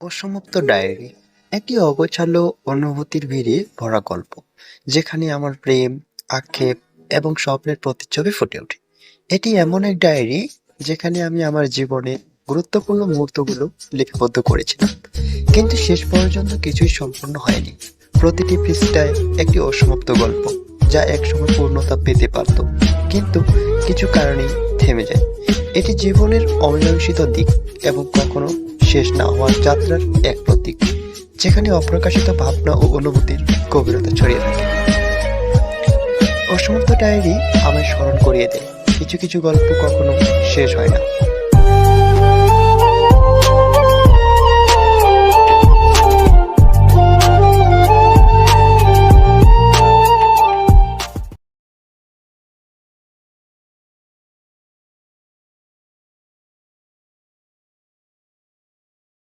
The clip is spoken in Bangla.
অসমাপ্ত ডায়েরি, একটি অগোছালো অনুভূতির ভিড়ে ভরা গল্প, যেখানে আমার প্রেম, আক্ষেপ এবং স্বপ্নের প্রতিচ্ছবি ফুটে ওঠে। এটি এমন এক ডায়েরি যেখানে আমি আমার জীবনে গুরুত্বপূর্ণ মুহূর্তগুলো লিপিবদ্ধ করেছিলাম, কিন্তু শেষ পর্যন্ত কিছুই সম্পূর্ণ হয়নি। প্রতিটি পৃষ্ঠায় একটি অসমাপ্ত গল্প, যা একসময় পূর্ণতা পেতে পারত, কিন্তু কিছু কারণেই থেমে যায়। এটি জীবনের অমীমাংসিত দিক এবং কখনো শেষ না হওয়ার যাত্রার এক প্রতীক, যেখানে অপ্রকাশিত ভাবনা ও অনুভূতির গভীরতা ছড়িয়ে থাকে। অসমর্থ ডায়েরি আমায় স্মরণ করিয়ে দেয়। কিছু কিছু গল্প কখনো শেষ হয় না।